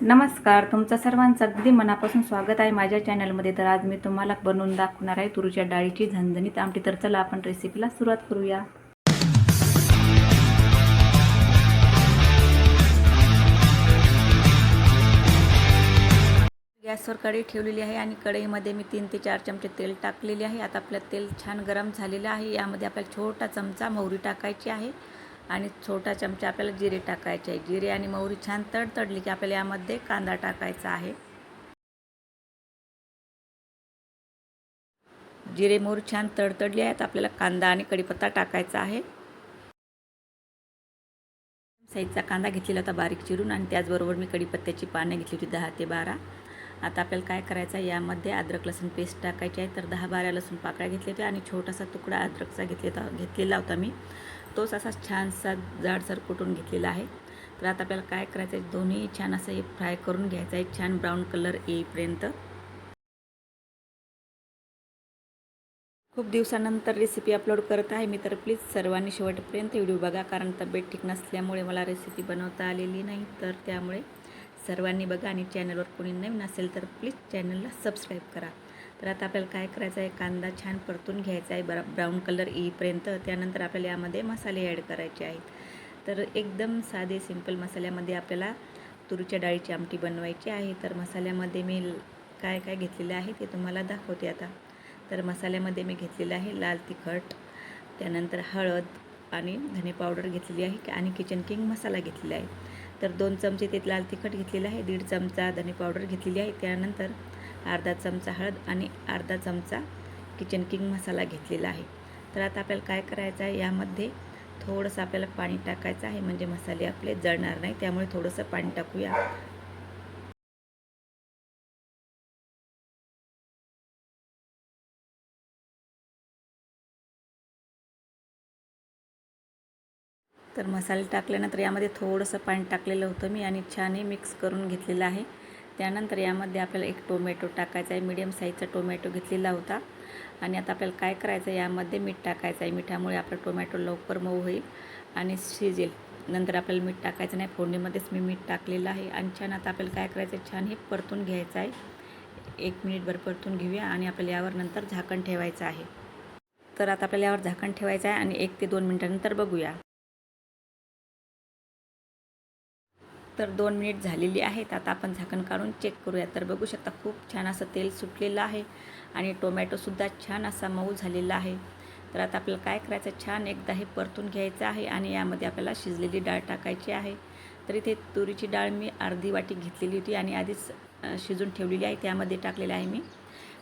नमस्कार तुमचं सर्वांचं अगदी मनापासून स्वागत आहे माझ्या चॅनलमध्ये. तर आज मी तुम्हाला बनवून दाखवणार आहे तुरीच्या डाळीची झणझणीत आमटी. तर चला आपण रेसिपीला सुरुवात करूया. गॅसवर कढई ठेवलेली आहे आणि कढईमध्ये मी तीन ते चार चमचे तेल टाकलेले आहे. आता आपलं तेल छान गरम झालेलं आहे. यामध्ये आपल्याला छोटा चमचा मोहरी टाकायची आहे. आणि छोटा चमचा आपल्याला जिरे टाकायचे आहे. जिरे आणि मोहरी छान तडतडली की आपल्याला यामध्ये कांदा टाकायचा आहे. जिरे मोहरी छान तडतडली आहेत. आपल्याला कांदा आणि कढीपत्ता टाकायचा आहे. साईजचा कांदा घेतलेला होता बारीक चिरून आणि त्याचबरोबर मी कढीपत्त्याची पानं घेतली होती दहा ते बारा. आता आपल्याला काय करायचं आहे? यामध्ये अद्रक लसूण पेस्ट टाकायची आहे. तर दहा बारा लसूण पाकळ्या घेतल्या होत्या आणि छोटासा तुकडा अद्रकचा घेतलेला घेतलेला होता मी. तोच असा छानसा जाडसर कुटून घेतलेला आहे. तर आता आपल्याला काय करायचं आहे? दोन्ही छान असं हे फ्राय करून घ्यायचं आहे. छान ब्राऊन कलर येईपर्यंत. खूप दिवसानंतर रेसिपी अपलोड करत आहे मी तर प्लीज सर्वांनी शेवटपर्यंत व्हिडिओ बघा कारण तब्येत ठीक नसल्यामुळे मला रेसिपी बनवता आलेली नाही. तर त्यामुळे सर्वांनी बघा आणि चॅनलवर कोणी नवीन असेल तर प्लीज चॅनलला सबस्क्राईब करा. तर आता आपल्याला काय करायचं आहे? कांदा छान परतून घ्यायचा आहे बरा ब्राऊन कलर येईपर्यंत. त्यानंतर आपल्याला यामध्ये मसाले ॲड करायचे आहेत. तर एकदम साधे सिंपल मसाल्यामध्ये आपल्याला तुरीच्या डाळीची आमटी बनवायची आहे. तर मसाल्यामध्ये मी काय काय घेतलेलं आहे ते तुम्हाला दाखवते आता. तर मसाल्यामध्ये मी घेतलेलं आहे लाल तिखट त्यानंतर हळद आणि धने पावडर घेतलेली आहे आणि किचन किंग मसाला घेतलेला आहे. तर दोन चमचे ते लाल तिखट घेतलेलं आहे दीड चमचा धने पावडर घेतलेली आहे. त्यानंतर अर्धा चमचा हळद आणि अर्धा चमचा किचन किंग मसाला घेतलेला आहे. तर आता आपल्याला काय करायचं आहे? यामध्ये थोडंसं आपल्याला पाणी टाकायचं आहे. म्हणजे मसाले आपले जळणार नाही. त्यामुळे थोडंसं पाणी टाकूया. तर मसाले टाकल्यानंतर यामध्ये थोडंसं पाणी टाकलेलं होतं मी आणि छान हे मिक्स करून घेतलेलं आहे. त्यानंतर यामध्ये आपल्याला एक टोमॅटो टाकायचा आहे. मीडियम साईजचा टोमॅटो घेतलेला होता. आणि आता आपल्याला काय करायचं आहे? यामध्ये मीठ टाकायचं आहे. मिठामुळे आपला टोमॅटो लवकर मऊ होईल आणि शिजेल. नंतर आपल्याला मीठ टाकायचं नाही. फोडणीमध्येच मी मीठ टाकलेलं आहे. आणि छान आता आपल्याला काय करायचं आहे? छान हे परतून घ्यायचं आहे. एक मिनिटभर परतून घेऊया आणि आपल्याला यावर नंतर झाकण ठेवायचं आहे. तर आता आपल्याला यावर झाकण ठेवायचं आहे आणि एक ते दोन मिनटानंतर बघूया. तर दोन मिनिट झालेली आहेत. आता आपण झाकण काढून चेक करूया. तर बघू शकता खूप छान असं तेल सुटलेलं आहे आणि टोमॅटोसुद्धा छान असा मऊ झालेला आहे. तर आता आपल्याला काय करायचं? छान एकदा हे परतून घ्यायचं आहे आणि यामध्ये आपल्याला शिजलेली डाळ टाकायची आहे. तर इथे तुरीची डाळ मी अर्धी वाटी घेतलेली होती आणि आधीच शिजून ठेवलेली आहे. त्यामध्ये टाकलेलं आहे मी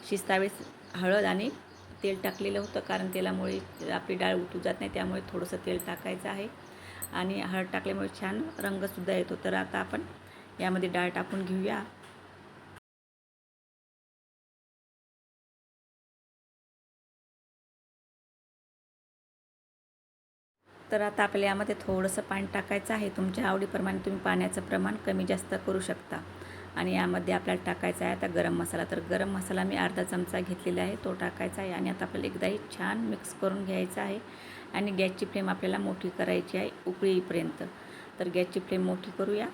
शिजतावेळेस हळद आणि तेल टाकलेलं होतं कारण तेलामुळे आपली डाळ उतू जात नाही. त्यामुळे थोडंसं तेल टाकायचं आहे. आणि हळद टाकल्यामुळे छान रंगसुद्धा येतो. तर आता आपण यामध्ये डाळ टाकून घेऊया. तर आता आपल्याला यामध्ये थोडंसं पाणी टाकायचं आहे. तुमच्या आवडीप्रमाणे तुम्ही पाण्याचं प्रमाण कमी जास्त करू शकता. आणि यामध्ये आपल्याला टाकायचा आहे. आता गरम मसाला तर गरम मसाला मी अर्धा चमचा घेतलेला आहे. तो टाकायचा आहे आणि आता आपल्याला एकदाही छान मिक्स करून घ्यायचा आहे. आणि गॅसची फ्लेम आपल्याला मोठी करायची आहे उकळीपर्यंत. तर गॅसची फ्लेम मोठी करूया.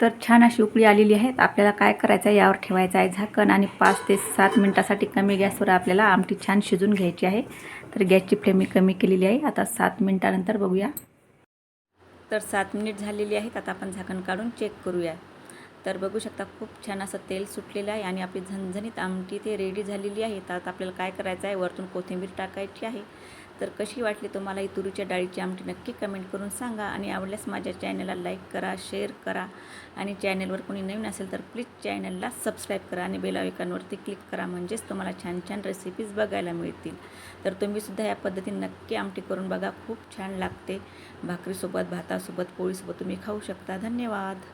तर छान अशी उकळी आलेली आहे. आपल्याला काय करायचं आहे? यावर ठेवायचं आहे झाकण आणि पाच ते सात मिनटासाठी कमी गॅसवर आपल्याला आमटी छान शिजून घ्यायची आहे. तर गॅसची फ्लेम मी कमी केलेली आहे. आता सात मिनटानंतर बघूया. तर सात मिनिट झालेली आहेत. आता आपण झाकण काढून चेक करूया. तर बघू शकता खूप छान असं तेल सुटलेलं आहे आणि आपली झणझणीत आमटी ते रेडी झालेली आहे. तर आता आपल्याला काय करायचं आहे? वरतून कोथिंबीर टाकायची आहे. तर कशी वाटली तुम्हाला ही तुरीच्या डाळीची आमटी? नक्की कमेंट करून सांगा आणि आवडल्यास माझ्या चॅनलला लाईक करा शेअर करा आणि चॅनलवर कोणी नवीन असेल तर प्लीज चॅनलला सबस्क्राईब करा आणि बेल आयकॉनवरती क्लिक करा. म्हणजेच तुम्हाला छान छान रेसिपीज बघायला मिळतील. तर तुम्हीसुद्धा या पद्धतीने नक्की आमटी करून बघा. खूप छान लागते. भाकरीसोबत भातासोबत पोळीसोबत तुम्ही खाऊ शकता. धन्यवाद.